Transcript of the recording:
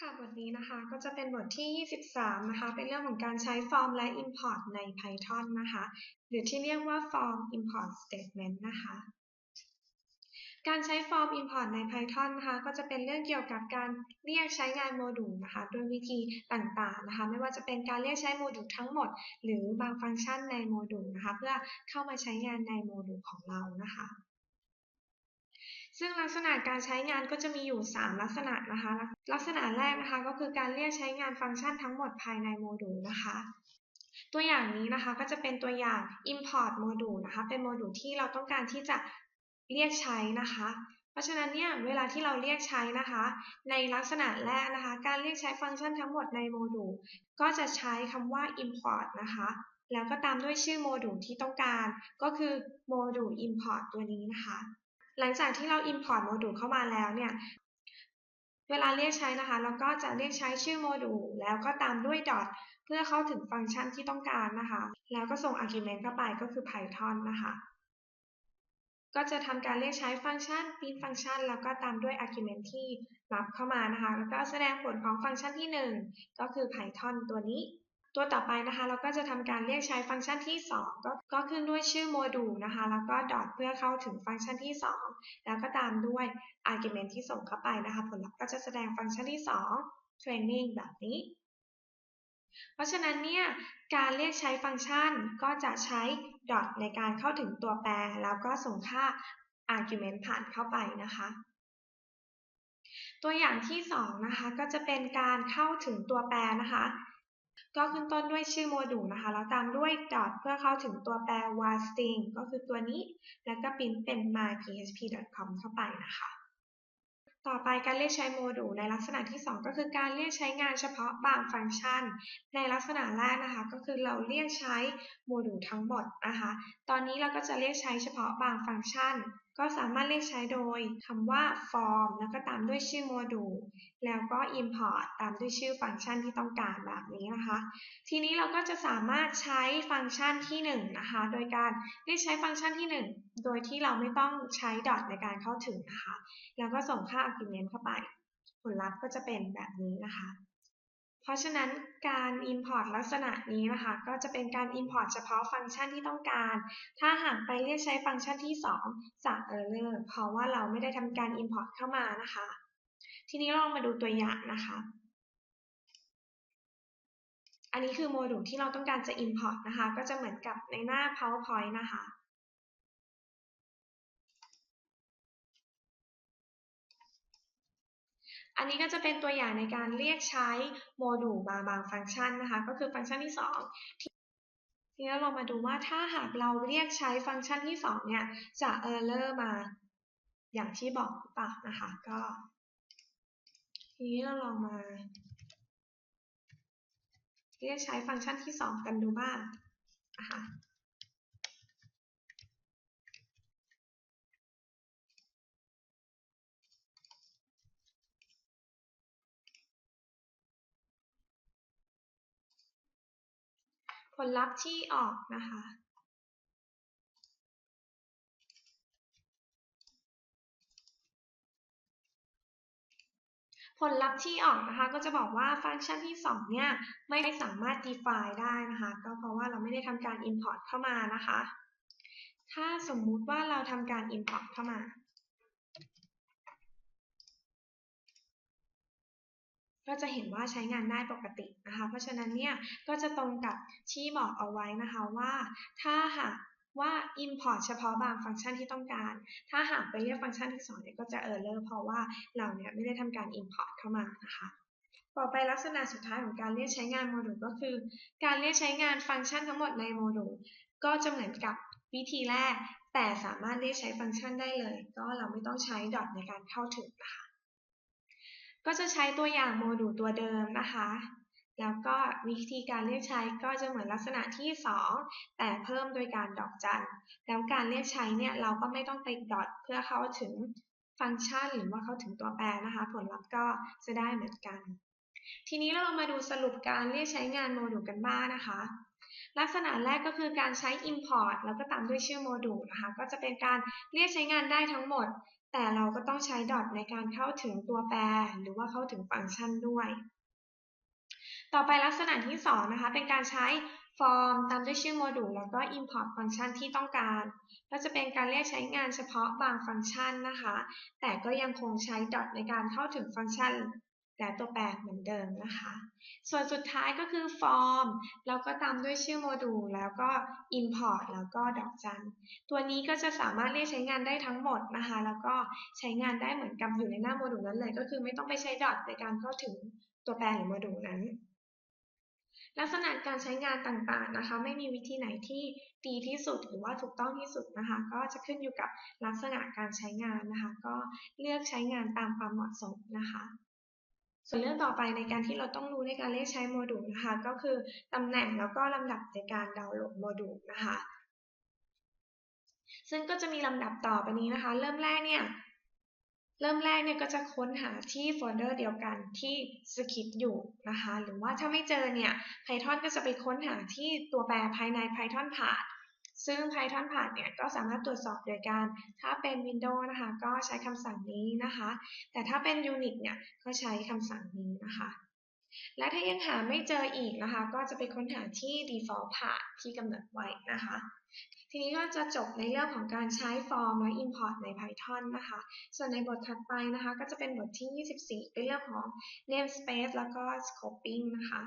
ค่ะบทนี้นะคะก็จะเป็นบทที่ 23 นะคะ เป็นเรื่องของการใช้ form และ import ใน Python นะคะ หรือที่เรียกว่า form import statement นะคะ การใช้ form import ใน Python นะคะ ก็จะเป็นเรื่องเกี่ยวกับการเรียกใช้งานโมดูลนะคะโดยวิธีต่างๆนะคะ ไม่ว่าจะเป็นการเรียกใช้โมดูลทั้งหมด หรือบางฟังก์ชันในโมดูลนะคะ เพื่อเข้ามาใช้งานในโมดูลของเรานะคะ ซึ่งลักษณะการใช้งานก็จะมีอยู่ 3 ลักษณะนะคะ ลักษณะแรกนะคะก็คือการเรียกใช้งานฟังก์ชันทั้งหมดภายในโมดูลนะคะ ตัวอย่างนี้นะคะก็จะเป็นตัวอย่าง import โมดูลนะคะ เป็นโมดูลที่เราต้องการที่จะเรียกใช้นะคะ เพราะฉะนั้นเนี่ยเวลาที่เราเรียกใช้นะคะ ในลักษณะแรกนะคะ การเรียกใช้ฟังก์ชันทั้งหมดในโมดูลก็จะใช้คำว่า import นะคะแล้วก็ตามด้วยชื่อโมดูลที่ต้องการ ก็คือโมดูล import ตัวนี้นะคะ หลังจากที่เรา import โมดูลเข้ามาแล้วเนี่ย เวลาเรียกใช้นะคะ เราก็จะเรียกใช้ชื่อโมดูลแล้วก็ตามด้วย dot เพื่อเข้าถึงฟังก์ชันที่ต้องการนะคะ แล้วก็ส่ง argument เข้าไปก็คือ Python นะคะ ก็จะทำการเรียกใช้ฟังก์ชัน print ฟังก์ชัน แล้วก็ตามด้วย argument ที่รับเข้ามานะคะ แล้วก็แสดงผลของฟังก์ชันที่ 1 ก็คือ Python ตัวนี้ ตัวต่อไปนะคะ เราก็จะทำการเรียกใช้ฟังก์ชันที่ 2 ก็ก็ขึ้นด้วยชื่อโมดูลนะคะ แล้วก็ dot เพื่อเข้าถึงฟังก์ชันที่ 2 แล้วก็ตามด้วย argument ที่ส่งเข้าไปนะคะ ผลลัพธ์ก็จะแสดงฟังก์ชันที่ 2 training แบบนี้ เพราะฉะนั้นเนี่ยการเรียกใช้ฟังก์ชันก็จะใช้ dot ในการเข้าถึงตัวแปร แล้วก็ส่งค่า argument ผ่านเข้าไปนะคะตัวอย่างที่2นะคะก็จะเป็นการเข้าถึงตัวแปรนะคะ ก็ขึ้นต้นด้วยชื่อโมดูลนะคะ แล้วตามด้วย dot เพื่อเข้าถึงตัวแปร var string ก็คือตัวนี้ แล้วก็พิมพ์เป็น myphp.com เข้าไปนะคะ ต่อไปการเรียกใช้โมดูลในลักษณะที่ 2 ก็คือการเรียกใช้งานเฉพาะบางฟังก์ชัน ในลักษณะแรกนะคะ ก็คือเราเรียกใช้โมดูลทั้งหมดนะคะ ตอนนี้เราก็จะเรียกใช้เฉพาะบางฟังก์ชัน ก็สามารถเรียกใช้โดยคำว่า form แล้วก็ตามด้วยชื่อโมดูล แล้วก็ import ตามด้วยชื่อฟังก์ชันที่ต้องการแบบนี้นะคะ ทีนี้เราก็จะสามารถใช้ฟังก์ชันที่1นะคะ โดยการเรียกใช้ฟังก์ชันที่ 1 โดยที่เราไม่ต้องใช้ dot ในการเข้าถึงนะคะ แล้วก็ส่งค่า argument เข้าไป ผลลัพธ์ก็จะเป็นแบบนี้นะคะ เพราะฉะนั้นการ import ลักษณะนี้นะคะ ก็จะเป็นการ import เฉพาะฟังก์ชันที่ต้องการ ถ้าหากไปเรียกใช้ฟังก์ชันที่ 2จะ error เพราะว่าเราไม่ได้ทำการ import เข้ามานะคะ ทีนี้ลองมาดูตัวอย่างนะคะ อันนี้คือโมดูลที่เราต้องการจะ import นะคะ ก็จะเหมือนกับในหน้า PowerPoint นะคะ อันนี้ก็จะเป็นตัวอย่างในการเรียกใช้โมดูลมาบางฟังก์ชันนะคะ ก็คือฟังก์ชันที่ 2 ทีนี้เรามาดูว่าถ้าหากเราเรียกใช้ฟังก์ชันที่ 2 เนี่ย จะ error มาอย่างที่บอกหรือเปล่านะคะ ก็ ทีนี้เราลองมา เรียกใช้ฟังก์ชันที่ 2 กันดูบ้างนะคะ ผลลัพธ์ที่ออกนะคะ ผลลัพธ์ที่ออกนะคะ ก็จะบอกว่าฟังก์ชันที่ 2 เนี่ย ไม่สามารถ define ได้นะคะ ก็เพราะว่าเราไม่ได้ทำการ import เข้ามานะคะ ถ้าสมมุติว่าเราทำการ import เข้ามา ก็จะเห็นว่าใช้งานได้ปกตินะคะ เพราะฉะนั้นเนี่ยก็จะตรงกับที่บอกเอาไว้นะคะว่า ถ้าหากว่า import เฉพาะบางฟังก์ชันที่ต้องการ ถ้าหากไปเรียกฟังก์ชันที่2เนี่ยก็จะ error เพราะว่าเราเนี่ยไม่ได้ทำการ import เข้ามานะคะ ต่อไปลักษณะสุดท้ายของการเรียกใช้งานโมดูลก็คือ การเรียกใช้งานฟังก์ชันทั้งหมดในโมดูลก็จะเหมือนกับวิธีแรก แต่สามารถเรียกใช้ฟังก์ชันได้เลย ก็เราไม่ต้องใช้ dot ในการเข้าถึงนะคะ ก็จะใช้ตัวอย่างโมดูลตัวเดิมนะคะ แล้วก็วิธีการเรียกใช้ก็จะเหมือนลักษณะที่ 2 แต่เพิ่มโดยการดอกจัน แล้วการเรียกใช้เนี่ยเราก็ไม่ต้องไปดอทเพื่อเข้าถึงฟังก์ชันหรือว่าเข้าถึงตัวแปรนะคะ ผลลัพธ์ก็จะได้เหมือนกัน ทีนี้เรามาดูสรุปการเรียกใช้งานโมดูลกันบ้างนะคะ ลักษณะแรกก็คือการใช้ import แล้วก็ตามด้วยชื่อโมดูลนะคะ ก็จะเป็นการเรียกใช้งานได้ทั้งหมด แต่เราก็ต้องใช้ dot ในการเข้าถึงตัวแปร หรือว่าเข้าถึงฟังก์ชันด้วย ต่อไปลักษณะที่สองนะคะ เป็นการใช้ form ตามด้วยชื่อโมดูลแล้วก็ import ฟังก์ชันที่ต้องการ ก็จะเป็นการเรียกใช้งานเฉพาะบางฟังก์ชันนะคะ แต่ก็ยังคงใช้ dot ในการเข้าถึงฟังก์ชัน และตัวแปรเหมือนเดิมนะคะ ส่วนสุดท้ายก็คือ form แล้วก็ตามด้วยชื่อโมดูล แล้วก็ import แล้วก็ดอกจัน ตัวนี้ก็จะสามารถเรียกใช้งานได้ทั้งหมดนะคะ แล้วก็ใช้งานได้เหมือนกับอยู่ในหน้าโมดูลนั้นเลย ก็คือไม่ต้องไปใช้ dot ในการเข้าถึงตัวแปรหรือโมดูลนั้น ลักษณะการใช้งานต่างๆนะคะ ไม่มีวิธีไหนที่ดีที่สุดหรือว่าถูกต้องที่สุดนะคะ ก็จะขึ้นอยู่กับลักษณะการใช้งานนะคะ ก็เลือกใช้งานตามความเหมาะสมนะคะ ส่วนเรื่องต่อไปในการที่เราต้องรู้ในการเรียกใช้โมดูลนะคะ ก็คือตำแหน่งแล้วก็ลำดับในการดาวน์โหลดโมดูลนะคะ ซึ่งก็จะมีลำดับต่อไปนี้นะคะ เริ่มแรกเนี่ยเริ่มแรกเนี่ยก็จะค้นหาที่โฟลเดอร์เดียวกันที่สคริปต์อยู่นะคะ หรือว่าถ้าไม่เจอเนี่ย Python ก็จะไปค้นหาที่ตัวแปรภายใน Python path ซึ่ง Python path เนี่ยก็สามารถตรวจสอบโดยการ ถ้าเป็น Windows นะคะก็ใช้คำสั่งนี้นะคะ แต่ถ้าเป็น Unix เนี่ยก็ใช้คำสั่งนี้นะคะ และถ้ายังหาไม่เจออีกนะคะ ก็จะไปค้นหาที่ default path ที่กำหนดไว้นะคะ ทีนี้ก็จะจบในเรื่องของการใช้ form และ import ใน Python นะคะ ส่วนในบทถัดไปนะคะ ก็จะเป็นบทที่ 24 เป็นเรื่องของ namespace แล้วก็ scoping นะคะ